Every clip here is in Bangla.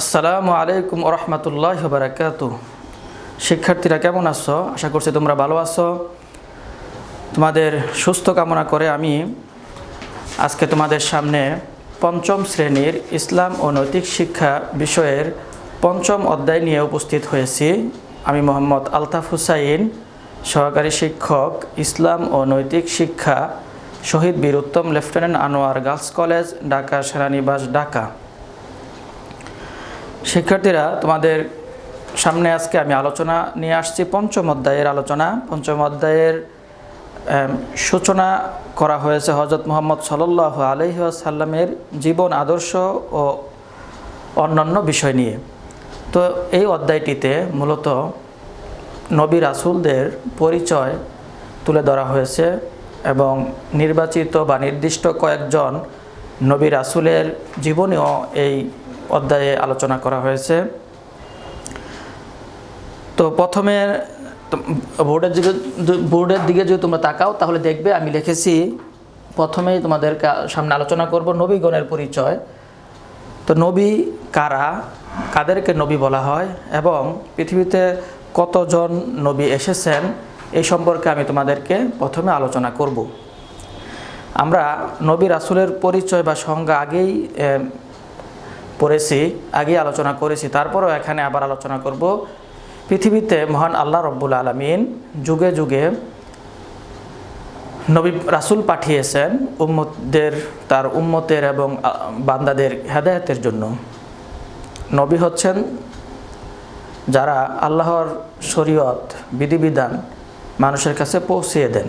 আসসালামু আলাইকুম রহমতুল্লাহ বারাকাতু শিক্ষার্থীরা, কেমন আছো? আশা করছি তোমরা ভালো আছো। তোমাদের সুস্থ কামনা করে আমি আজকে তোমাদের সামনে পঞ্চম শ্রেণির ইসলাম ও নৈতিক শিক্ষা বিষয়ের পঞ্চম অধ্যায় নিয়ে উপস্থিত হয়েছি। আমি মোহাম্মদ আলতাফ হুসাইন, সহকারী শিক্ষক, ইসলাম ও নৈতিক শিক্ষা, Shaheed Bir Uttam lieutenant Anwar girls college, Dhaka সেনানিবাস, Dhaka. শিক্ষার্থীরা, তোমাদের সামনে আজকে আমি আলোচনা নিয়ে আসছি। পঞ্চম অধ্যায়ের আলোচনা। পঞ্চম অধ্যায়ের সূচনা করা হয়েছে হজরত মোহাম্মদ সাল্লাহ আলহিহাসাল্লামের জীবন, আদর্শ ও অন্যান্য বিষয় নিয়ে। তো এই অধ্যায়টিতে মূলত নবী রাসুলদের পরিচয় তুলে ধরা হয়েছে এবং নির্বাচিত বা নির্দিষ্ট কয়েকজন নবী রাসুলের জীবনেও এই অধ্যায়ে আলোচনা করা হয়েছে। তো প্রথমে বোর্ডের দিকে বোর্ডের দিকে যদি তোমরা তাকাও, তাহলে দেখবে আমি লিখেছি, প্রথমেই তোমাদের সামনে আলোচনা করব নবীগণের পরিচয়। তো নবী কারা? কাদেরকে নবী বলা হয়? এবং পৃথিবীতে কতজন নবী এসেছেন? এই সম্পর্কে আমি তোমাদেরকে প্রথমে আলোচনা করব। আমরা নবী রাসুলের পরিচয় বা সংজ্ঞা আগেই পড়েছি আগে আলোচনা করেছি, তারপরেও এখানে আবার আলোচনা করব। পৃথিবীতে মহান আল্লাহ রব্বুল আলমিন যুগে যুগে নবী রাসুল পাঠিয়েছেন উম্মতদের, তার উম্মতের এবং বান্দাদের হেদায়তের জন্য। নবী হচ্ছেন যারা আল্লাহর শরীয়ত, বিধিবিধান মানুষের কাছে পৌঁছিয়ে দেন।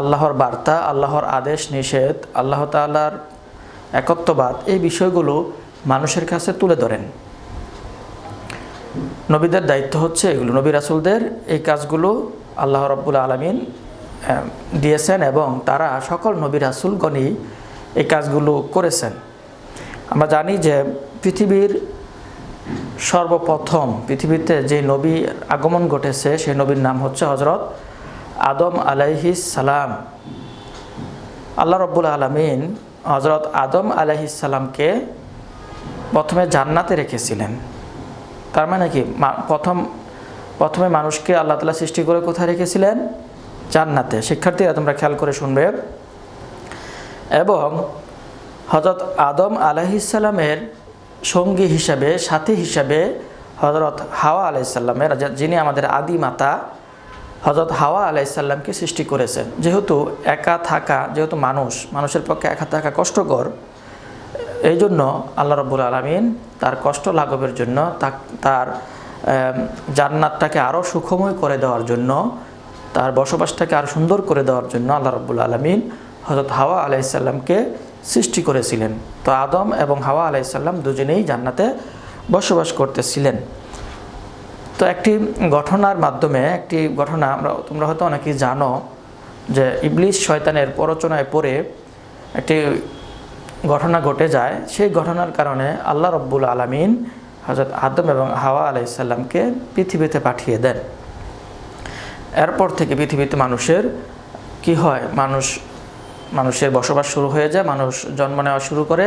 আল্লাহর বার্তা, আল্লাহর আদেশ, নিষেধ, আল্লাহ তাআলার একত্ববাদ, এই বিষয়গুলো মানুষের কাছে তুলে ধরেন। নবীদের দায়িত্ব হচ্ছে এগুলো। নবী রাসুলদের এই কাজগুলো আল্লাহ রব্বুল আলমিন দিয়েছেন এবং তারা সকল নবী রাসুলগণই এই কাজগুলো করেছেন। আমরা জানি যে পৃথিবীর সর্বপ্রথম, পৃথিবীতে যে নবী আগমন ঘটেছে, সেই নবীর নাম হচ্ছে হজরত আদম আলাইহিস সালাম। আল্লাহ রব্বুল আলমিন হজরত আদম আলাইহিস সালামকে প্রথমে জান্নাতে রেখেছিলেন। তার মানে কি? প্রথম, প্রথমে মানুষকে আল্লাহ তালা সৃষ্টি করে কোথায় রেখেছিলেন? জান্নাতে। শিক্ষার্থীরা, তোমরা খেয়াল করে শুনবে। এবং হজরত আদম আলাহিসাল্লামের সঙ্গী হিসাবে, সাথী হিসাবে হজরত হাওয়া আলাইসাল্লামের যিনি আমাদের আদি মাতা হজরত হাওয়া আলাইসাল্লামকে সৃষ্টি করেছেন। যেহেতু একা থাকা, যেহেতু মানুষ, মানুষের পক্ষে একা থাকা কষ্টকর, এই জন্য আল্লাহ রব্বুল আলমিন তার কষ্ট লাঘবের জন্য তার জান্নাতটাকে আরও সুখময় করে দেওয়ার জন্য, তার বসবাসটাকে আরও সুন্দর করে দেওয়ার জন্য আল্লাহ রব্বুল আলমিন হজরত হাওয়া আলাইসাল্লামকে সৃষ্টি করেছিলেন। তো আদম এবং হাওয়া আলাইসাল্লাম দুজনেই জান্নাতে বসবাস করতেছিলেন। তো একটি ঘটনার মাধ্যমে, একটি ঘটনা আমরা, তোমরা হয়তো অনেকেই জানো যে ইবলিশ শয়তানের প্ররোচনায় পড়ে একটি ঘটনা ঘটে যায়। সেই ঘটনার কারণে আল্লাহ রব্বুল আলমিন হজরত আদম এবং হাওয়া আলাইসাল্লামকে পৃথিবীতে পাঠিয়ে দেন। এরপর থেকে পৃথিবীতে মানুষের কি হয়? মানুষ, মানুষের বসবাস শুরু হয়ে যায়, মানুষ জন্ম নেওয়া শুরু করে,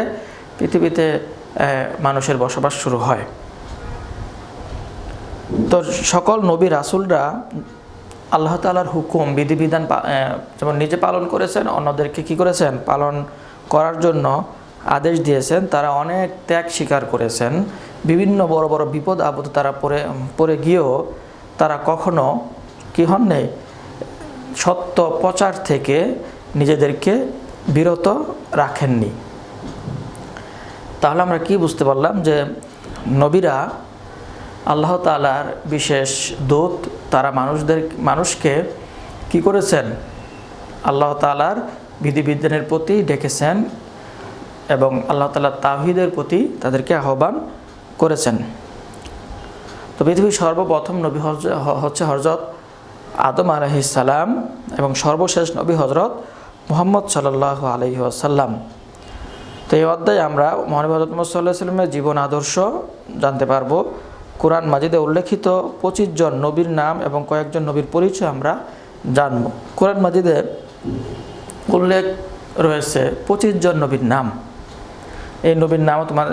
পৃথিবীতে মানুষের বসবাস শুরু হয়। তো সকল নবী রাসুলরা আল্লাহ তালার হুকুম, বিধিবিধান যেমন নিজে পালন করেছেন, অন্যদেরকে কি করেছেন? পালন করার জন্য আদেশ দিয়েছেন। তারা অনেক ত্যাগ স্বীকার করেছেন। বিভিন্ন বড় বড় বিপদ আপদ তারা পড়ে পড়ে গিয়েও তারা কখনো কি হন নেই সত্য প্রচার থেকে নিজেদেরকে বিরত রাখেননি। তাহলে আমরা কি বুঝতে পারলাম যে নবীরা আল্লাহ তালার বিশেষ দূত, তারা মানুষদের, মানুষকে কি করেছেন? আল্লাহ তালার বিধিবিধানের প্রতি ডেকেছেন এবং আল্লাহ তালার তাহিদের প্রতি তাদেরকে আহ্বান করেছেন। তো পৃথিবীর সর্বপ্রথম নবী হচ্ছে হজরত আদম আলহিসাল্লাম এবং সর্বশেষ নবী হজরত মোহাম্মদ সাল্লাহ আলহি আসাল্লাম তো এই অধ্যায়ে আমরা মহানবী হজরত মোহাম্মদ সাল্লাহ সাল্লামের জীবন আদর্শ জানতে পারব। কোরআন মাজিদে উল্লেখিত পঁচিশ জন নবীর নাম এবং কয়েকজন নবীর পরিচয় আমরা জানব। কোরআন মাজিদে উল্লেখ রয়েছে পঁচিশ জন নবীর নাম। এই নবীর নাম তোমার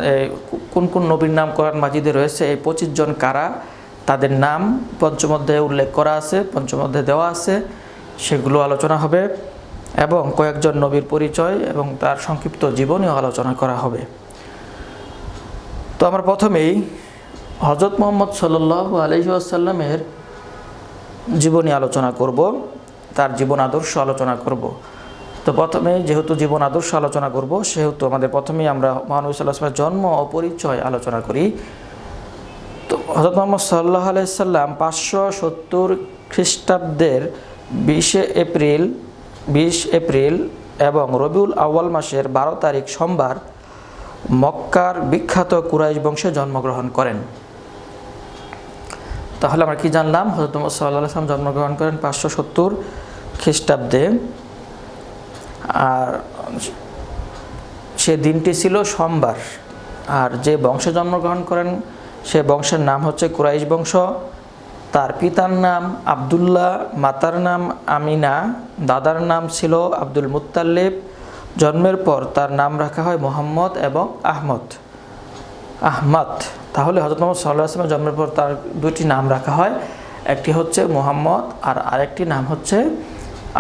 কোন কোন নবীর নাম কোরআন মাজিদে রয়েছে, এই পঁচিশ জন কারা, তাদের নাম পঞ্চম অধ্যায়ে উল্লেখ করা আছে, পঞ্চম অধ্যায়ে দেওয়া আছে, সেগুলো আলোচনা হবে এবং কয়েকজন নবীর পরিচয় এবং তার সংক্ষিপ্ত জীবনীও আলোচনা করা হবে। তো আমরা প্রথমেই হজরত মোহাম্মদ সাল্লাহ আলহিউসাল্লামের জীবনী আলোচনা করব, তার জীবন আদর্শ আলোচনা করব। তো প্রথমে যেহেতু জীবন আদর্শ আলোচনা করব, সেহেতু আমাদের প্রথমেই আমরা মহানবী সাল্লাহ আসলামের জন্ম ও পরিচয় আলোচনা করি। তো হজরত মোহাম্মদ সাল্লাহ আলাইসাল্লাম পাঁচশো সত্তর খ্রিস্টাব্দের বিশে এপ্রিল, বিশ এপ্রিল এবং রবিউল আউয়াল মাসের বারো তারিখ সোমবার মক্কার বিখ্যাত কুরাইশ বংশে জন্মগ্রহণ করেন। তাহলে আমরা কি জানলাম? হজরত সাল্লাহ আসলাম জন্মগ্রহণ করেন পাঁচশো সত্তর খ্রিস্টাব্দে। আর সে দিনটি ছিল সোমবার। আর যে বংশে জন্মগ্রহণ করেন, সে বংশের নাম হচ্ছে কুরাইশ বংশ। তার পিতার নাম আবদুল্লাহ, মাতার নাম আমিনা, দাদার নাম ছিল আব্দুল মুত্তাল্লিব জন্মের পর তার নাম রাখা হয় মোহাম্মদ এবং আহমদ। আহমদ। তাহলে হজরত মোহাম্মদ সাল্লাহ আসলামের জন্মের পর তার দুটি নাম রাখা হয়। একটি হচ্ছে মোহাম্মদ আর আরেকটি নাম হচ্ছে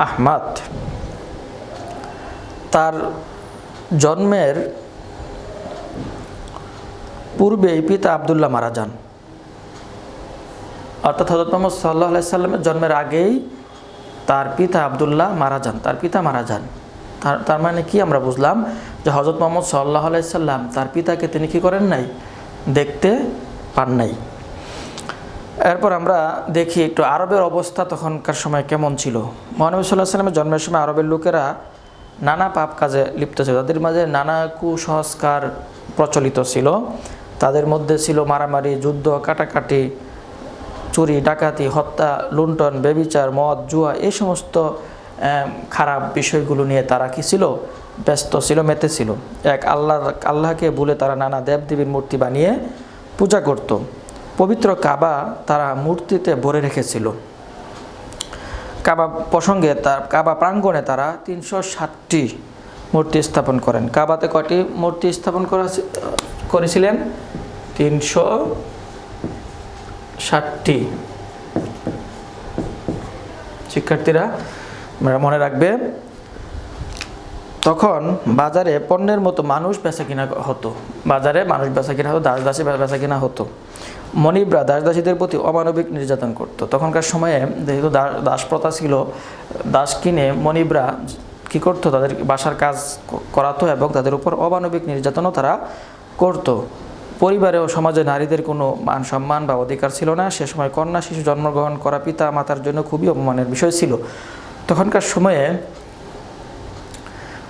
আহমদ। তার জন্মের পূর্বেই পিতা আবদুল্লাহ মারা যান। অর্থাৎ হজরত মোহাম্মদ সাল্লাহ সাল্লামের জন্মের আগেই তার পিতা আবদুল্লাহ মারা যান, তার পিতা মারা যান। তার তার মানে কি আমরা বুঝলাম যে হজরত মোহাম্মদ সাল্লাহ সাল্লাম তার পিতাকে তিনি কি করেন নাই? দেখতে পান নাই। এরপর আমরা দেখি একটু আরবের অবস্থা তখনকার সময় কেমন ছিল। মহানবী সাল্লাহ সাল্লামের জন্মের সময় আরবের লোকেরা নানা পাপ কাজে লিপ্ত ছিল। তাদের মাঝে নানা কুসংস্কার প্রচলিত ছিল। তাদের মধ্যে ছিল মারামারি, যুদ্ধ, কাটাকাটি, চুরি, ডাকাতি, হত্যা, লুণ্ঠন, বেবিচার, মদ, জুয়া, এই সমস্ত খারাপ বিষয়গুলো নিয়ে তারা কি ছিল? ব্যস্ত ছিল, মেতে ছিল। এক আল্লাহ আল্লাহকে বলে তারা নানা দেবদেবীর মূর্তি বানিয়ে পূজা করত। পবিত্র কাবা তারা মূর্তিতে ভরে রেখেছিল। কাবা প্রসঙ্গে তার, কাবা প্রাঙ্গণে তারা তিনশো ষাটটি মূর্তি স্থাপন করেন। কাবাতে কয়টি মূর্তি স্থাপন করা করেছিলেন? তিনশো ষাটটি। শিক্ষার্থীরা মনে রাখবে তখন বাজারে পণ্যের মতো মানুষ বেচা কিনা হতো। বাজারে মানুষ বেচা কিনা হতো দাস দাসী বেচা কিনা হতো। মনিবরা দাস দাসীদের প্রতি অমানবিক নির্যাতন করতো। তখনকার সময়ে যেহেতু দাস প্রথা ছিল, দাস কিনে মনিবরা কি করতো? তাদের বাসার কাজ করাতো এবং তাদের উপর অমানবিক নির্যাতনও তারা করত। পরিবারে ও সমাজে নারীদের কোনো মান সম্মান বা অধিকার ছিল না। সে সময় কন্যা শিশু জন্মগ্রহণ করা পিতা মাতার জন্য খুবই অপমানের বিষয় ছিল। তখনকার সময়ে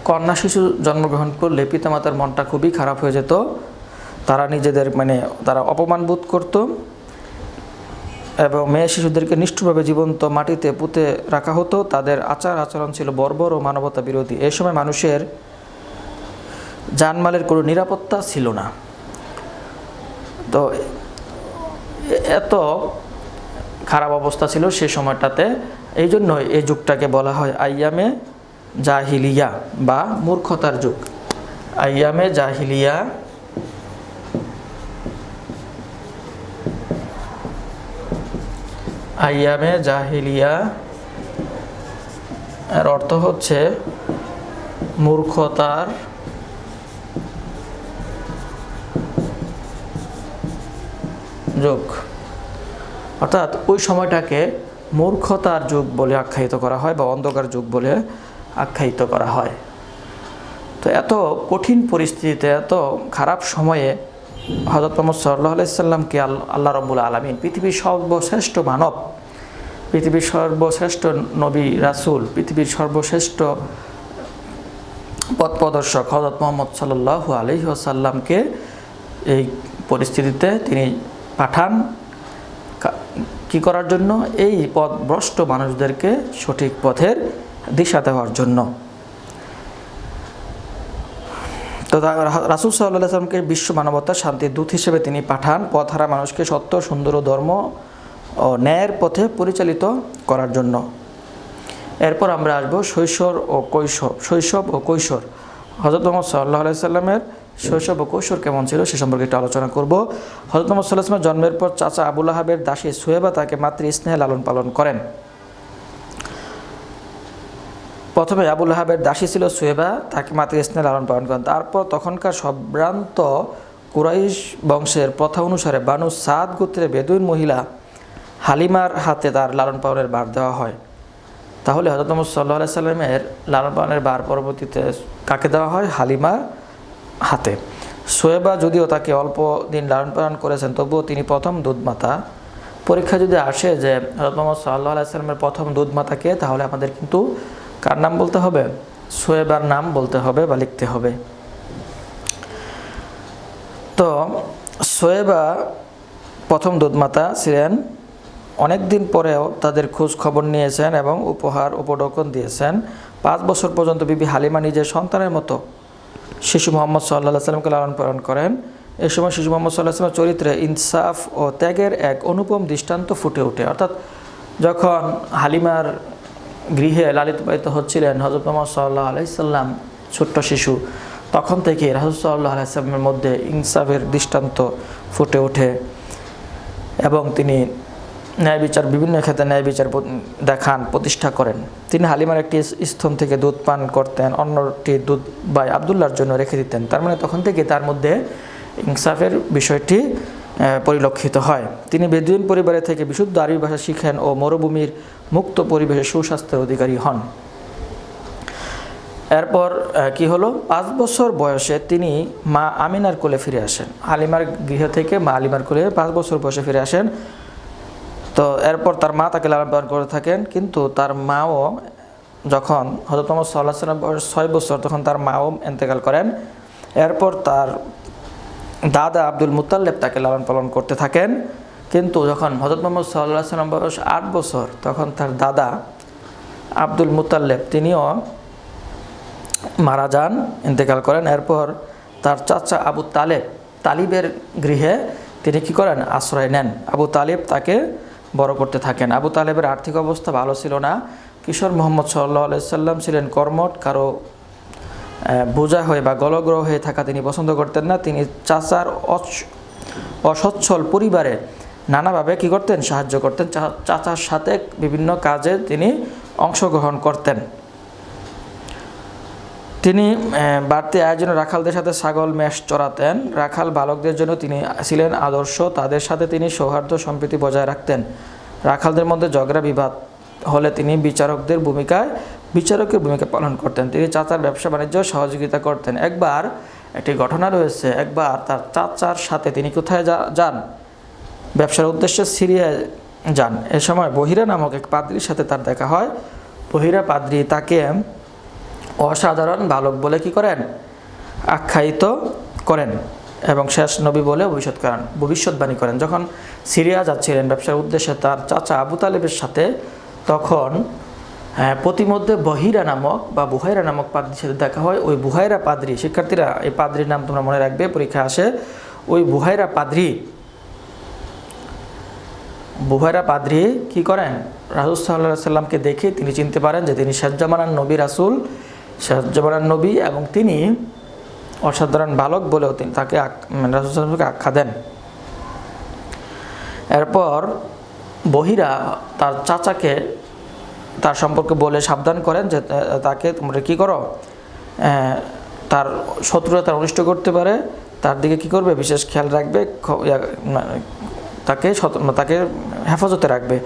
কন্যা শিশু জন্মগ্রহণ করলে পিতামাতার মনটা খুবই খারাপ হয়ে যেত। তারা নিজেদের মানে তারা অপমান বোধ করত এবং মেয়ে শিশুদেরকে নিষ্ঠুরভাবে জীবন্ত মাটিতে পুঁতে রাখা হতো। তাদের আচার আচরণ ছিল বর্বর ও মানবতা বিরোধী। এই সময় মানুষের জানমালের কোনো নিরাপত্তা ছিল না। তো এত খারাপ অবস্থা ছিল সে সময়টাতে। এই জন্য এই যুগটাকে বলা হয় আইয়ামে জাহিলিয়া বা মূর্খতার যুগ। আইয়ামে জাহিলিয়া আইয়ামে জাহিলিয়া এর অর্থ হচ্ছে মূর্খতার যুগ। অর্থাৎ ওই সময়টাকে মূর্খতার যুগ বলে আখ্যায়িত করা হয় বা অন্ধকার যুগ বলে আখ্যায়িত করা হয়। তো এত কঠিন পরিস্থিতিতে, এত খারাপ সময়ে হজরত মোহাম্মদ সাল্লাহ আলাইসাল্লামকে আল্লাহ রব্বুল আলমিন, পৃথিবীর সর্বশ্রেষ্ঠ মানব, পৃথিবীর সর্বশ্রেষ্ঠ নবী রাসুল, পৃথিবীর সর্বশ্রেষ্ঠ পথ প্রদর্শক হজরত মোহাম্মদ সাল্লাহ আলহি এই পরিস্থিতিতে তিনি পাঠান। কি করার জন্য? এই পথ ভ্রষ্ট মানুষদেরকে সঠিক পথের দিশা দেওয়ার জন্য। তো রাসুল সাল্লাহ আসলামকে বিশ্ব মানবতার শান্তির দূত হিসেবে তিনি পাঠান। পথহারা মানুষকে সত্য, সুন্দর ও ধর্ম ও ন্যায়ের পথে পরিচালিত করার জন্য। এরপর আমরা আসব শৈশব ও কৈশব। শৈশব ও কৈশোর। হজরত মোহাম্মদ সাল্লাহ সাল্লামের শৈশব ও কৈশোর কেমন ছিল সে সম্পর্কে একটু আলোচনা করব। হজরত মোহাম্মদ সাল্লাহ জন্মের পর চাচা আবুল আহাবের দাসী সোয়েবা তাকে মাতৃ স্নেহে লালন পালন করেন। প্রথমে আবুল হাবের দাসী ছিল সুয়েবা তাকে মাতৃ স্নেহে লালন পালন করেন। তারপর তখনকার সম্ভ্রান্ত কুরাইশ বংশের প্রথা অনুসারে বানু সাদ গোত্রের বেদুইন মহিলা হালিমার হাতে তার লালন পালনের বার দেওয়া হয়। তাহলে হজরত মোহাম্মদ সাল্লাহ সাল্লামের লালন পালনের বার পরবর্তীতে কাকে দেওয়া হয়? হালিমার হাতে। সোয়েবা যদিও তাকে অল্প দিন লালন পালন করেছেন, তবুও তিনি প্রথম দুধমাতা। পরীক্ষা যদি আসে যে হজরত মোহাম্মদ সাল্লাহ সাল্লামের প্রথম দুধমাতাকে তাহলে আমাদের কিন্তু কার নাম বলতে হবে? সোয়েবার নাম বলতে হবে বা লিখতে হবে। তো সোয়েবা প্রথম দুধমাতা ছিলেন। অনেক দিন পরেও তাদের খোঁজ খবর নিয়েছেন এবং উপহার উপঢৌকন দিয়েছেন। পাঁচ বছর পর্যন্ত বিবি হালিমা নিজের সন্তানের মতো। শিশু মোহাম্মদ সাল্লাহ সাল্লামকে লালন পালন করেন। এ সময় শিশু মোহাম্মদ সাল্লাহ সাল্লামের চরিত্রে ইনসাফ ও ত্যাগের এক অনুপম দৃষ্টান্ত ফুটে ওঠে। অর্থাৎ যখন হালিমার গৃহে লালিত পালিত হচ্ছিলেন হজরত মোহাম্মদ সাল্লাহ আলাইসাল্লাম ছোট্ট শিশু। তখন থেকে রাহুল সাল্লাহ আলাইসাল্লামের মধ্যে ইনসাফের দৃষ্টান্ত ফুটে ওঠে এবং তিনি ন্যায় বিচার, বিভিন্ন ক্ষেত্রে ন্যায় বিচার দেখান, প্রতিষ্ঠা করেন। তিনি হালিমার একটি স্তন থেকে দুধ পান করতেন, অন্যটি দুধ ভাই আবদুল্লার জন্য রেখে দিতেন। তার মানে তখন থেকে তার মধ্যে ইনসাফের বিষয়টি পরিলক্ষিত হয়। তিনি বেদুইন পরিবারে থেকে বিশুদ্ধ আরবি ভাষা শিখেন ও মরুভূমির মুক্ত পরিবেশে সুস্বাস্থ্যের অধিকারী হন। এরপর কি হলো? পাঁচ বছর বয়সে তিনি মা আমিনার কোলে ফিরে আসেন। হালিমার গৃহ থেকে মা আলিমার কোলে পাঁচ বছর বয়সে ফিরে আসেন। তো এরপর তার মা তাকে লালন পালন করে থাকেন, কিন্তু তার মাও যখন হজরত মোহাম্মদ সাল্লাহ সাল্লাম ছয় বছর, তখন তার মাও এন্তেকাল করেন। এরপর তার দাদা আব্দুল মুতাল্লেব তাকে লালন পালন করতে থাকেন। কিন্তু যখন হজরত মোহাম্মদ সাল্লাহ সাল্লাম বয়স আট বছর, তখন তার দাদা আব্দুল মুতাল্লেব তিনিও মারা যান, ইন্তেকাল করেন। এরপর তার চাচা আবু তালেব তালিবের গৃহে তিনি কি করেন? আশ্রয় নেন। আবু তালেব তাকে বড় করতে থাকেন। আবু তালেবের আর্থিক অবস্থা ভালো ছিল না। কিশোর মোহাম্মদ সাল্লাহ সাল্লাম ছিলেন কর্মট কারও বোঝা হয়ে বা গলগ্রহ হয়ে থাকা তিনি পছন্দ করতেন না। তিনি চাচার অসচ্ছল পরিবারে নানাভাবে কি করতেন? সাহায্য করতেন। চাচার সাথে বিভিন্ন কাজে তিনি অংশগ্রহণ করতেন। তিনি বাড়তি আয়োজনে রাখালদের সাথে ছাগল, মেষ চড়াতেন। রাখাল বালকদের জন্য তিনি ছিলেন আদর্শ। তাদের সাথে তিনি সৌহার্দ্য সম্প্রীতি বজায় রাখতেন। রাখালদের মধ্যে ঝগড়া বিবাদ হলে তিনি বিচারকদের ভূমিকায় বিচারকের ভূমিকা পালন করতেন। তিনি চাচার ব্যবসা বাণিজ্য সহযোগিতা করতেন। একবার একটি ঘটনা রয়েছে, একবার তার চাচার সাথে তিনি কোথায় যান? ব্যবসার উদ্দেশ্যে সিরিয়ায় যান। এ সময় বহিরা নামক এক পাদ্রির সাথে তার দেখা হয়। বহিরা পাদ্রি তাকে অসাধারণ বালক বলে কি করেন? আখ্যায়িত করেন এবং শেষ নবী বলে ভবিষ্যৎ করেন, ভবিষ্যৎবাণী করেন। যখন সিরিয়া যাচ্ছিলেন ব্যবসার উদ্দেশ্যে তার চাচা আবু তালেবের সাথে, তখন প্রতিমধ্যে বহিরা নামক বা বুহাইরা নামক পাদ্রির সাথে দেখা হয়। ওই বুহাইরা পাদ্রি, শিক্ষার্থীরা এই পাদ্রির নাম তোমরা মনে রাখবে, পরীক্ষা আসে। ওই বুহাইরা পাদ্রি বুহাইরা পাদ্রি কি করেন? রাসুল সাল্লাহ সাল্লামকে দেখে তিনি চিনতে পারেন যে তিনি শেষজামানার নবী রাসুল। শেষজামানার নবী এবং তিনি অসাধারণ বালক বলেও তিনি তাকে মানে রাসুল সাল্লামকে আখ্যা দেন। এরপর বহিরা তার চাচাকে তার সম্পর্কে বলে সাবধান করেন যে তাকে তোমরা কি করো? তার শত্রুরা তার অনিষ্ট করতে পারে, তার দিকে কি করবে? বিশেষ খেয়াল রাখবে তাকে তাকে হেফাজতে রাখবে।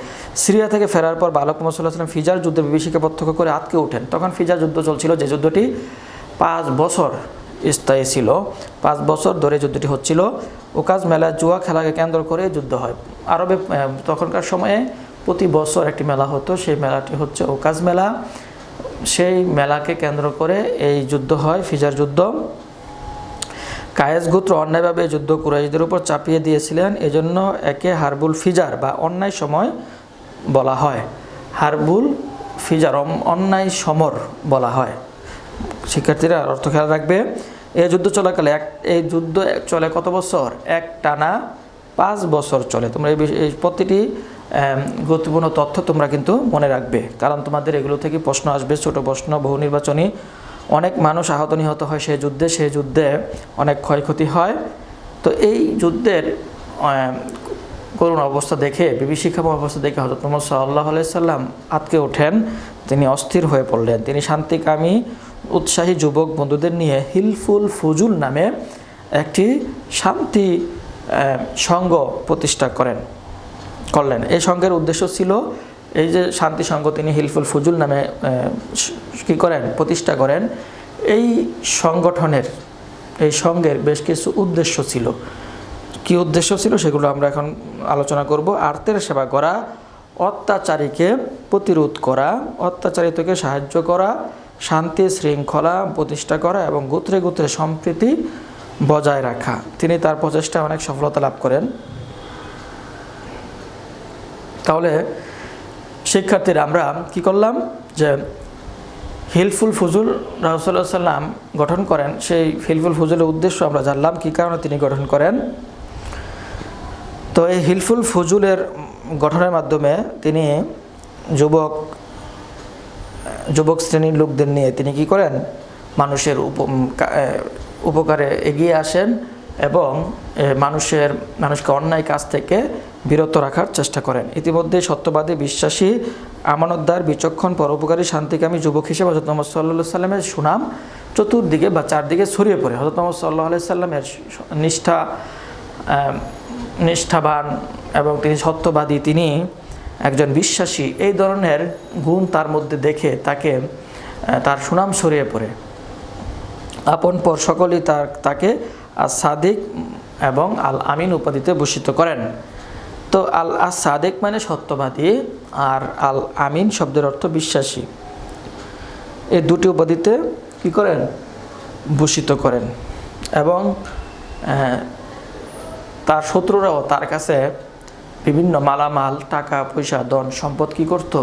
সিরিয়া থেকে ফেরার পর বালক সাল্লাম ফিজার যুদ্ধে বিভীষিকা প্রত্যক্ষ করে আটকে ওঠেন। তখন ফিজার যুদ্ধ চলছিল, যে যুদ্ধটি পাঁচ বছর স্থায়ী ছিল। পাঁচ বছর ধরে যুদ্ধটি হচ্ছিল। ওকাজ মেলা জুয়া খেলাকে কেন্দ্র করে যুদ্ধ হয়। আরবে তখনকার সময়ে প্রতি বছর একটি মেলা হতো, সেই মেলাটি হচ্ছে ওকাজ মেলা। সেই মেলাকে কেন্দ্র করে এই যুদ্ধ হয়, ফিজার যুদ্ধ। কায়েস গোত্র অন্যায়ভাবে যুদ্ধ কুরাইশদের উপর চাপিয়ে দিয়েছিলেন, এজন্য একে হারবুল ফিজার বা অন্যায় সময় বলা হয়। হারবুল ফিজার অন্যায় সমর বলা হয়। শিক্ষার্থীরা অর্থ খেয়াল রাখবে। এই যুদ্ধ চলাকালে এক এই যুদ্ধ চলে কত বছর? এক টানা পাঁচ বছর চলে। তোমরা এই প্রতিটি গুরুত্বপূর্ণ তথ্য তোমরা কিন্তু মনে রাখবে। কারণ তোমাদের এগুলো থেকে প্রশ্ন আসবে, ছোট প্রশ্ন, বহু নির্বাচনী। অনেক মানুষ আহত নিহত হয় সেই যুদ্ধে সেই যুদ্ধে অনেক ক্ষয়ক্ষতি হয়। তো এই যুদ্ধের করুণ অবস্থা দেখে বিভীষিকাময় অবস্থা দেখে হজরত মোহাম্মদ সাল্লাহ সাল্লাম আতকে ওঠেন। তিনি অস্থির হয়ে পড়লেন। তিনি শান্তিকামী, উৎসাহী যুবক বন্ধুদের নিয়ে হিলফুল ফুজুল নামে একটি শান্তি সংঘ প্রতিষ্ঠা করেন। করলেন। এই সংঘের উদ্দেশ্য ছিল এই যে শান্তি সংঘ তিনি হিলফুল ফুজুল নামে কী করেন? প্রতিষ্ঠা করেন। এই সংগঠনের, এই সংঘের বেশ কিছু উদ্দেশ্য ছিল। কি উদ্দেশ্য ছিল সেগুলো আমরা এখন আলোচনা করব। আর্তের সেবা করা, অত্যাচারীকে প্রতিরোধ করা অত্যাচারিতকে সাহায্য করা, শান্তি শৃঙ্খলা প্রতিষ্ঠা করা এবং গোত্রে গোত্রে সম্প্রীতি বজায় রাখা। তিনি তার প্রচেষ্টায় অনেক সফলতা লাভ করেন। তাহলে শিক্ষার্থীরা আমরা কি করলাম যে হিলফুল ফুজুল রাহুসাল্লাহ সাল্লাম গঠন করেন। সেই হিলফুল ফুজুলের উদ্দেশ্য আমরা জানলাম কী কারণে তিনি গঠন করেন। তো এই হিলফুল ফজুলের গঠনের মাধ্যমে তিনি যুবক যুবক শ্রেণির লোকদের নিয়ে তিনি কি করেন? মানুষের উপকারে এগিয়ে আসেন। এবং মানুষের, মানুষকে অন্যায় কাজ থেকে বিরত রাখার চেষ্টা করেন। ইতিমধ্যে সত্যবাদী, বিশ্বাসী, আমানতদার, বিচক্ষণ, পরোপকারী, শান্তিকামী যুবক হিসেবে হজরত মোহাম্মদ সাল্লা সাল্লামের সুনাম চতুর্দিকে বা চারদিকে ছড়িয়ে পড়ে। হজরত মোহাম্মদ সাল্লাহ সাল্লামের নিষ্ঠা নিষ্ঠাবান এবং তিনি সত্যবাদী, তিনি একজন বিশ্বাসী। এই ধরনের গুণ তার মধ্যে দেখে তাকে তার সুনাম ছড়িয়ে পড়ে। আপন পর সকলেই তার, তাকে সাদিক এবং আল আমিন উপাধিতে ভূষিত করেন। তো আল আস সাদেক মানে সত্যবাদী আর আল আমিন শব্দের অর্থ বিশ্বাসী। এই দুটি উপাধিতে কি করেন? ভূষিত করেন। এবং তার শত্রুরাও তার কাছে বিভিন্ন মালামাল, টাকা, পয়সা, ধন, সম্পদ কি করত?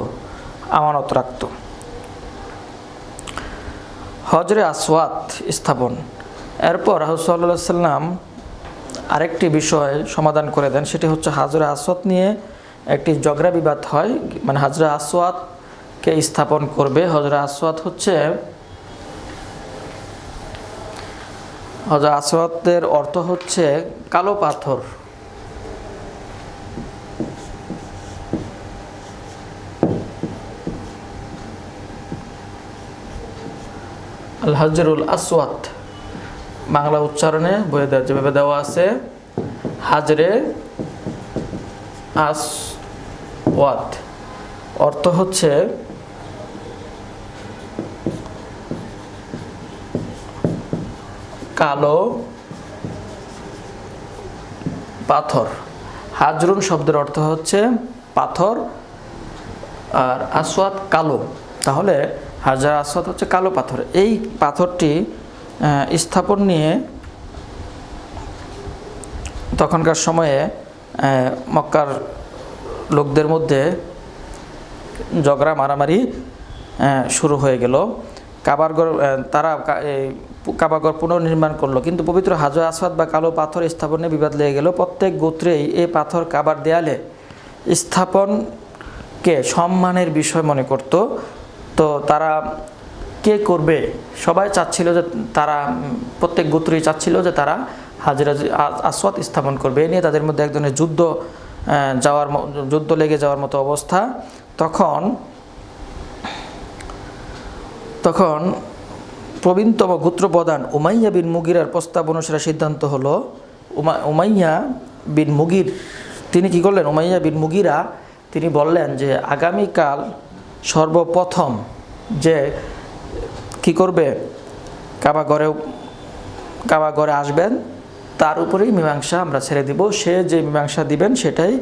আমানত রাখত। হজরে আসওয়াত স্থাপন। এরপর রাহুসাল্লাহ সাল্লাম আরেকটি বিষয় সমাধান করে দেন, সেটি হচ্ছে হাজরা আসওয়াত নিয়ে একটি জগরা বিবাদ হয়। মানে হাজরে আসওয়াতকে স্থাপন করবে। হজরা আসওয়াত হচ্ছে, হজরা আসওয়াতের অর্থ হচ্ছে কালো পাথর। আল হাজরুল আসওয়াত বাংলা উচ্চারণে বইয়ে দেওয়া যেভাবে দেওয়া আছে, হাজরে আসওয়াত অর্থ হচ্ছে কালো পাথর। হাজরুন শব্দের অর্থ হচ্ছে পাথর আর আসওয়াত কালো। তাহলে হাজার আসওয়াত হচ্ছে কালো পাথর। এই পাথরটি স্থাপন নিয়ে তখনকার সময়ে মক্কার লোকদের মধ্যে ঝগড়া মারামারি শুরু হয়ে গেল। আহ, তারা কা- এই পু- কাবাগর পুনর্নির্মাণ করল। কিন্তু পবিত্র হাজার আসওয়াত বা কালো পাথর স্থাপনে বিবাদ লেগে গেল। প্রত্যেক গোত্রেই এই পাথর কাবার দেয়ালে স্থাপনকে সম্মানের বিষয় মনে করত। তো তারা কে করবে? সবাই চাচ্ছিল যে তারা, প্রত্যেক গোত্রই চাচ্ছিল যে তারা হাজিরা আসওয়াত স্থাপন করবে। এ নিয়ে তাদের মধ্যে একজনের যুদ্ধ যাওয়ার যুদ্ধ লেগে যাওয়ার মতো অবস্থা। তখন তখন প্রবীণতম গোত্রপ্রধান উমাইয়া বিন মুগিরার প্রস্তাব অনুসারে সিদ্ধান্ত হলো, উমা, উমাইয়া বিন মুগির, তিনি কি করলেন? উমাইয়া বিন মুগিরা, তিনি বললেন যে আগামীকাল সর্বপ্রথম যে কি করবে? কাবা ঘরেও কাবা ঘরে আসবেন তার উপরেই মীমাংসা আমরা ছেড়ে দিব। সে যে মীমাংসা দিবেন সেটাই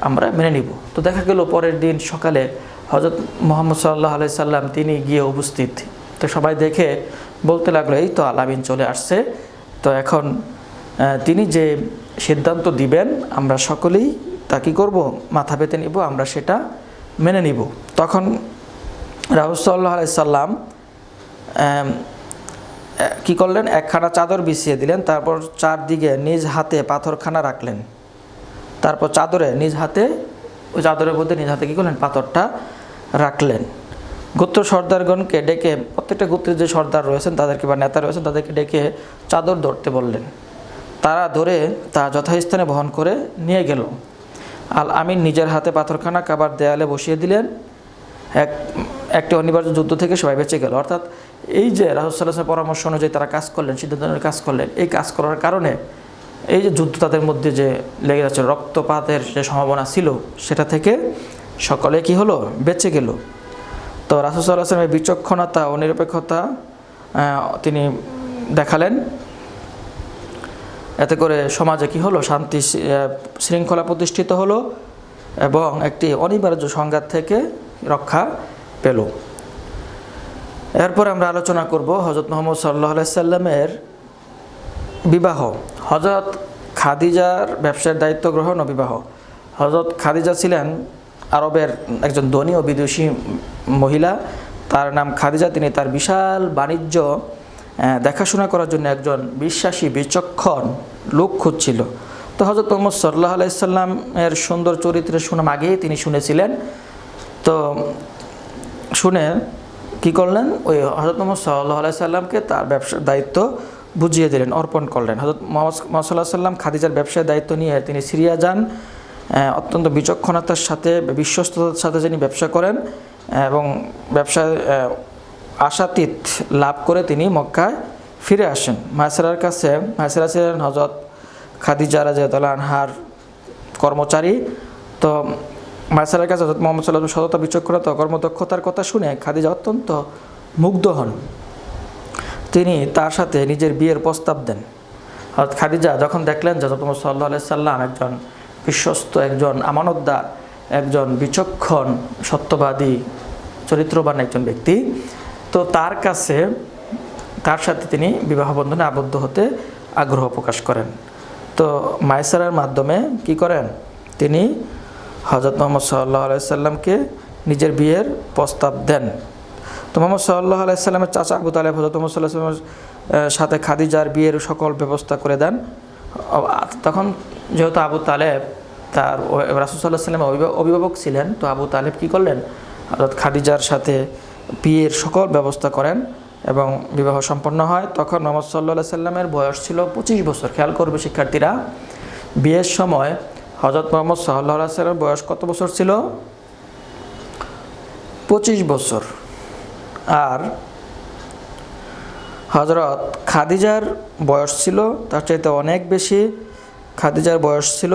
আমরা মেনে নিব। তো দেখা গেল পরের দিন সকালে হজরত মোহাম্মদ সাল্লাহ আলাই সাল্লাম তিনি গিয়ে উপস্থিত। তো সবাই দেখে বলতে লাগল এই তো আলামিন চলে আসছে। তো এখন তিনি যে সিদ্ধান্ত দিবেন আমরা সকলেই তা কী করব? মাথা পেতে নিব আমরা সেটা মেনে নিব। তখন রাহুসাল্লাহ আলাই সাল্লাম আম, এ- কি করলেন? একখানা চাদর বিছিয়ে দিলেন, তারপর চারদিকে নিজ হাতে পাথরখানা রাখলেন। তারপর চাদরে নিজ হাতে, ওই চাদরের মধ্যে নিজ হাতে কী করলেন? পাথরটা রাখলেন। গোত্র সর্দারগণকে ডেকে, প্রত্যেকটা গোত্রের যে সর্দার রয়েছেন, তাদেরকে বা নেতা রয়েছেন, তাদেরকে ডেকে চাদর ধরতে বললেন। তারা ধরে তা যথাস্থানে বহন করে নিয়ে গেল। আল আমিন নিজের হাতে পাথরখানা, কাবার দেয়ালে বসিয়ে দিলেন। এক, একটি অনিবার্য যুদ্ধ থেকে সবাই বেঁচে গেল। অর্থাৎ এই যে রাহুসাল্লাহের পরামর্শ অনুযায়ী তারা কাজ করলেন, সিদ্ধান্ত কাজ করলেন, এই কাজ করার কারণে এই যে যুদ্ধ তাদের মধ্যে যে লেগে যাচ্ছে, রক্তপাতের যে সম্ভাবনা ছিল, সেটা থেকে সকলে কি হলো? বেঁচে গেল। তো রাসুসাল্লাহ আসলামের বিচক্ষণতা ও নিরপেক্ষতা তিনি দেখালেন। এতে করে সমাজে কি হলো? শান্তি শৃঙ্খলা প্রতিষ্ঠিত হলো এবং একটি অনিবার্য সংঘাত থেকে রক্ষা পেল। এরপর আমরা আলোচনা করব হজরত মোহাম্মদ সাল্লাহ সাল্লামের বিবাহ। হজরত খাদিজার ব্যবসার দায়িত্ব গ্রহণ ও বিবাহ। হজরত খাদিজা ছিলেন আরবের একজন ধনী ও বিদেশি মহিলা। তার নাম খাদিজা। তিনি তার বিশাল বাণিজ্য দেখাশোনা করার জন্য একজন বিশ্বাসী, বিচক্ষণ লোক খুঁজছিল। তো হজরত মোহাম্মদ সাল্লাহ আলাইসাল্লামের সুন্দর চরিত্রের সুনাম আগেই তিনি শুনেছিলেন। তো শুনে কি করলেন? ওই হজরত মোহাম্মদ সাল্লাহ সাল্লামকে তার ব্যবসার দায়িত্ব বুঝিয়ে দিলেন, অর্পণ করলেন। হজরত মোহাম্মদ সাল্লাহ সাল্লাম খাদিজার ব্যবসায় দায়িত্ব নিয়ে তিনি সিরিয়া যান। অত্যন্ত বিচক্ষণতার সাথে, বিশ্বস্ততার সাথে যিনি ব্যবসা করেন এবং ব্যবসায় আশাতীত লাভ করে তিনি মক্কায় ফিরে আসেন। মায়সারার কাছে, মায়সারা ছিলেন হজরত খাদিজা রাজিয়াল আনহার কর্মচারী। তো মায়সারের কাছে হজরত মোহাম্মদ সাল্লাহ সততা, বিচক্ষণতা, কর্মদক্ষতার কথা শুনে খাদিজা অত্যন্ত মুগ্ধ হন। তিনি তার সাথে নিজের বিয়ের প্রস্তাব দেন। হজরত খাদিজা যখন দেখলেন যে হজরত মোহাম্মদ সাল্লাহ সাল্লাম একজন বিশ্বস্ত, একজন আমানতদার, একজন বিচক্ষণ, সত্যবাদী, চরিত্রবান একজন ব্যক্তি, তো তার কাছে, তার সাথে তিনি বিবাহ বন্ধনে আবদ্ধ হতে আগ্রহ প্রকাশ করেন। তো মাইসারার মাধ্যমে কি করেন? তিনি হজরত মোহাম্মদ সাল্লাহ আলাইসাল্লামকে নিজের বিয়ের প্রস্তাব দেন। তো মোহাম্মদ সাল্লাহ আলাইসাল্লামের চাচা আবু তালেব হজরত মোহাম্মদ সাল্লাহ সাল্লামের সাথে খাদিজার বিয়ের সকল ব্যবস্থা করে দেন। তখন যেহেতু আবু তালেব তার রাসুসাল্লাহ সাল্লামের অভিভাবক ছিলেন, তো আবু তালেব কী করলেন? হজরত খাদিজার সাথে বিয়ের সকল ব্যবস্থা করেন এবং বিবাহ সম্পন্ন হয়। তখন মোহাম্মদ সাল্লাহ সাল্লামের বয়স ছিল পঁচিশ বছর। খেয়াল করবে শিক্ষার্থীরা, বিয়ের সময় হজরত মোহাম্মদ সাল্লাহ সাল্লামের বয়স কত বছর ছিল? পঁচিশ বছর। আর হজরত খাদিজার বয়স ছিল, তার চাইতে অনেক বেশি, খাদিজার বয়স ছিল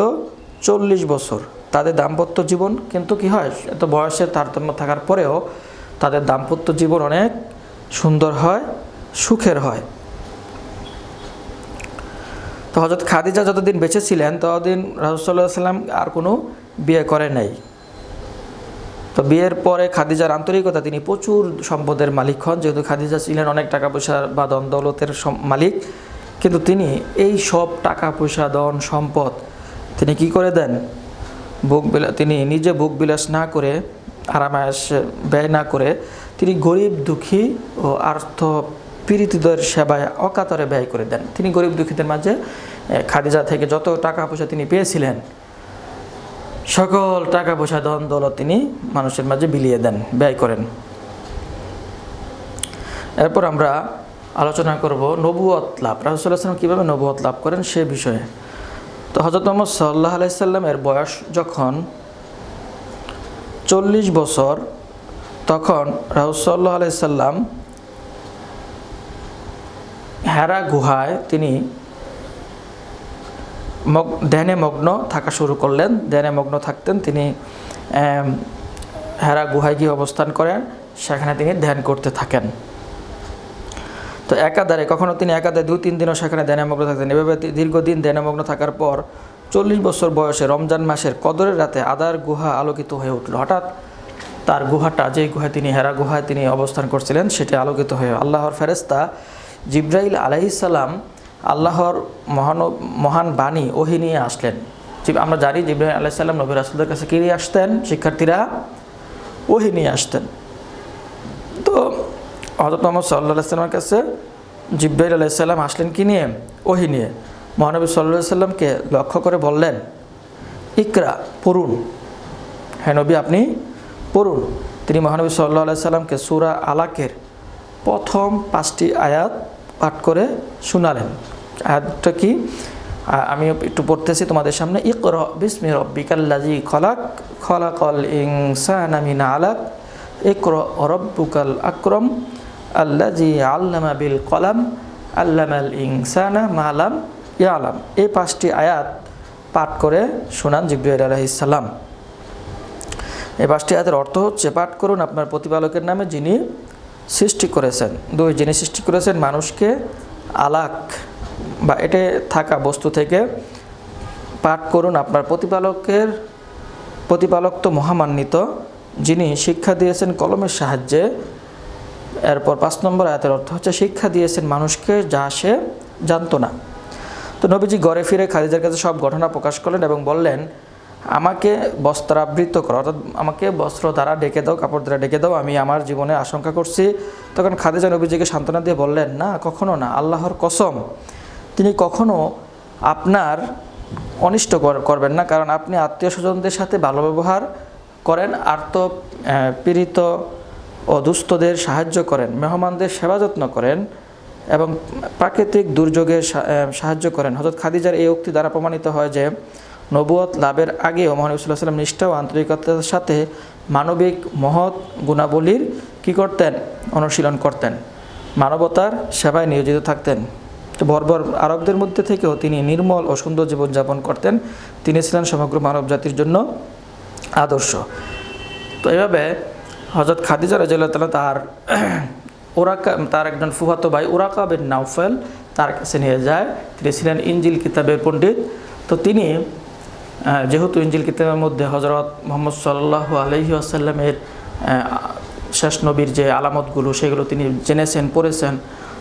চল্লিশ বছর। তাদের দাম্পত্য জীবন কিন্তু কি হয়, এত বয়সের তারতম্য থাকার পরেও তাদের দাম্পত্য জীবন অনেক সুন্দর হয়, সুখের হয়। তো হজরত খাদিজা যতদিন বেঁচে ছিলেন, ততদিন রাজুসাল্লাহ সাল্লাম আর কোনো বিয়ে করে নাই। তো বিয়ের পরে খাদিজার আন্তরিকতা, তিনি প্রচুর সম্পদের মালিক হন। যেহেতু খাদিজা ছিলেন অনেক টাকা পয়সা বা দন দৌলতের মালিক, কিন্তু তিনি এই সব টাকা পয়সা দন সম্পদ তিনি কি করে দেন? বুক বিলাস তিনি নিজে বুক বিলাস না করে আরামায়াস ব্যয় না করে, তিনি গরিব, দুঃখী ও আর্থ পীড়িতদের সেবায় অকাতরে ব্যয় করে দেন। তিনি গরিব দুঃখীদের মাঝে খাদিজা থেকে যত টাকা পয়সা তিনি পেয়েছিলেন, সকল টাকা পয়সা ধন দৌলত তিনি মানুষের মাঝে বিলিয়ে দেন, ব্যয় করেন। এরপর আমরা আলোচনা করব নবুয়ত লাভ। রাহুসাল্লাহ কীভাবে নবুয়ত লাভ করেন সে বিষয়ে। তো হজরত মোহাম্মদ সাল্লাহ আলাইসাল্লামের বয়স যখন চল্লিশ বছর, তখন রাহুসাল্লাহ আলাইসাল্লাম হেরা গুহায় তিনি ধ্যানে মগ্ন থাকা শুরু করলেন। ধ্যানে মগ্ন থাকতেন, তিনি হেরা গুহায় গিয়ে অবস্থান করেন, সেখানে তিনি ধ্যান করতে থাকেন। তো একাধারে, কখনো তিনি একাধারে দু তিন দিনও সেখানে ধ্যানমগ্ন থাকতেন। এভাবে দীর্ঘদিন ধ্যানমগ্ন থাকার পর চল্লিশ বছর বয়সে রমজান মাসের কদরের রাতে আদার গুহা আলোকিত হয়ে উঠল। হঠাৎ তার গুহাটা, যেই গুহায় তিনি, হেরা গুহায় তিনি অবস্থান করছিলেন, সেটি আলোকিত হয়ে, আল্লাহর ফেরেস্তা জিব্রাইল আলাইসাল্লাম আল্লাহর মহান মহান বাণী, ওহি নিয়ে আসলেন। আমরা জানি জিব্রাইল আলাইসাল্লাম নবী রাসুলদের কাছে কি নিয়ে আসতেন? শিক্ষার্থীরা ওহি নিয়ে আসতেন। তো হজরত মোহাম্মদ সাল্লাহ সাল্লামের কাছে জিব্রাইল আলাইসাল্লাম আসলেন কি নিয়ে? ওহি নিয়ে। মহানবী সাল্লাহ সাল্লামকে লক্ষ্য করে বললেন, ইকরা, পড়ুন। হ্যাঁ নবী, আপনি পড়ুন। তিনি মহানবী সাল্লাহ সাল্লামকে সুরা আলাকের প্রথম পাঁচটি আয়াত পাঠ করে শোনালেন। আয়াতটা কি? আমি একটু পড়তেছি তোমাদের সামনে। ইকর বিসমি রব্বিকাল্লাজি খলাক, খলাকল ইনসানা মিন আলাক, ইকর রব্বুকাল আক্রম আল্লাজি আল্লামা বিল কলাম, আল্লামাল ইনসানা মালাম ইয়ালাম। এই পাঁচটি আয়াত পাঠ করে শোনান জিব্রাইল আলাইহিস সালাম। এই পাঁচটি আয়াতের অর্থ হচ্ছে, পাঠ করুন আপনার প্রতিপালকের নামে যিনি সৃষ্টি করেছেন। দুই, যিনি সৃষ্টি করেছেন মানুষকে আলাক বা এটে থাকা বস্তু থেকে পাঠ করুন আপনার প্রতিপালকের প্রতিপালক তো মহামান্বিত, যিনি শিক্ষা দিয়েছেন কলমের সাহায্যে। এরপর পাঁচ নম্বর আয়াতের অর্থ হচ্ছে, শিক্ষা দিয়েছেন মানুষকে যা সে জানতো না। তো নবীজি ঘরে ফিরে খাদিজার কাছে সব ঘটনা প্রকাশ করলেন এবং বললেন আমাকে বস্ত্রাবৃত করো অর্থাৎ আমাকে বস্ত্র দ্বারা ডেকে দাও কাপড় দ্বারা ডেকে দাও আমি আমার জীবনে আশঙ্কা করছি। তখন খাদিজা নবীজিকে সান্ত্বনা দিয়ে বললেন না কখনো না আল্লাহর কসম তিনি কখনো আপনার অনিষ্ট কর- করবেন না কারণ আপনি আত্মীয় স্বজনদের সাথে ভালো ব্যবহার করেন আর্ত আহ, পীড়িত ও দুস্থদের সাহায্য করেন মেহমানদের সেবা যত্ন করেন এবং প্রাকৃতিক দুর্যোগের সা- সাহায্য করেন। হজরত খাদিজার এই উক্তি দ্বারা প্রমাণিত হয় যে নবুয়ত লাভের আগেও মহানবীসাল্লাম সাল্লাম নিষ্ঠা ও আন্তরিকতার সাথে মানবিক মহৎ গুণাবলীর কী করতেন? অনুশীলন করতেন। মানবতার সেবায় নিয়োজিত থাকতেন। বর্বর আরবদের মধ্যে থেকেও তিনি নির্মল ও সুন্দর জীবনযাপন করতেন। তিনি ছিলেন সমগ্র মানব জাতির জন্য আদর্শ। তো এইভাবে হজরত খাদিজা রাজিয়াল্লাহ তালা তার ওরাকা তার একজন ফুফাতো ভাই ওরাকা বিন নাউফেল তার কাছে নিয়ে যায়। তিনি ছিলেন ইঞ্জিল কিতাবের পণ্ডিত। তো তিনি যেহেতু ইঞ্জিল কিতাবের মধ্যে হজরত মোহাম্মদ সাল্লাহ আলহি আসাল্লামের শেষ নবীর যে আলামতগুলো, সেগুলো তিনি জেনেছেন, পড়েছেন।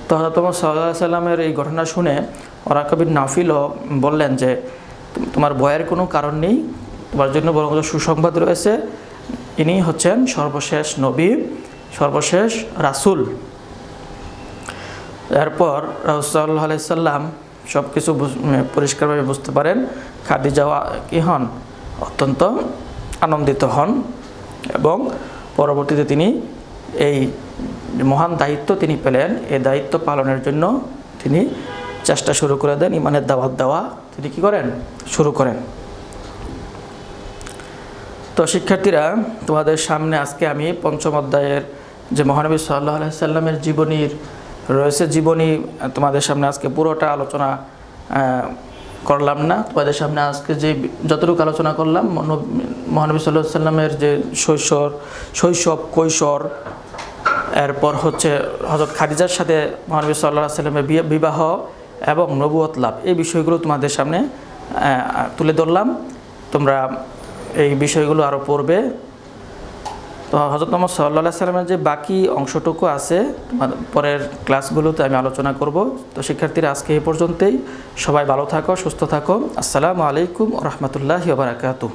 তো হজরত মোহাম্মদ সাল্লাহ সাল্লামের এই ঘটনা শুনে ওরাকাবিন নাফিলও বললেন যে তোমার ভয়ের কোনো কারণ নেই, তোমার জন্য বরং সুসংবাদ রয়েছে, ইনি হচ্ছেন সর্বশেষ নবী, সর্বশেষ রাসূল। এরপর রাসুল্লাহ আলাইসাল্লাম সব কিছু পরিষ্কারভাবে বুঝতে পারেন। খাদিজাও আ- কি হন? অত্যন্ত আনন্দিত হন এবং পরবর্তীতে তিনি এই মহান দায়িত্ব তিনি পেলেন। এই দায়িত্ব পালনের জন্য তিনি চেষ্টা শুরু করে দেন, ইমানের দাওয়াত দেওয়া। তিনি কি করেন? শুরু করেন। তো শিক্ষার্থীরা, তোমাদের সামনে আজকে আমি পঞ্চম অধ্যায়ের যে মহানবী সাল্লাহ সাল্লামের জীবনীর রয়েছে, জীবনী তোমাদের সামনে আজকে পুরোটা আলোচনা করলাম না। তোমাদের সামনে আজকে যে যতটুকু আলোচনা করলাম মহানবী সাল্লাহ সাল্লামের যে শৈশব শৈশব, কৈশোর, এরপর হচ্ছে হজরত খাদিজার সাথে মহানবী সাল্লাহ সাল্লামের বিবাহ এবং নবুয়ত লাভ। এই বিষয়গুলো তোমাদের সামনে তুলে ধরলাম। তোমরা এই বিষয়গুলো আরও পড়বে। তো হজরত মোহাম্মদ সাল্লাহ সাল্লামের যে বাকি অংশটুকু আছে, তোমার পরের ক্লাসগুলোতে আমি আলোচনা করব। তো শিক্ষার্থীরা, আজকে এই পর্যন্তই। সবাই ভালো থাকো, সুস্থ থাকো। আসসালামু আলাইকুম রহমতুল্লাহ বারাকাতু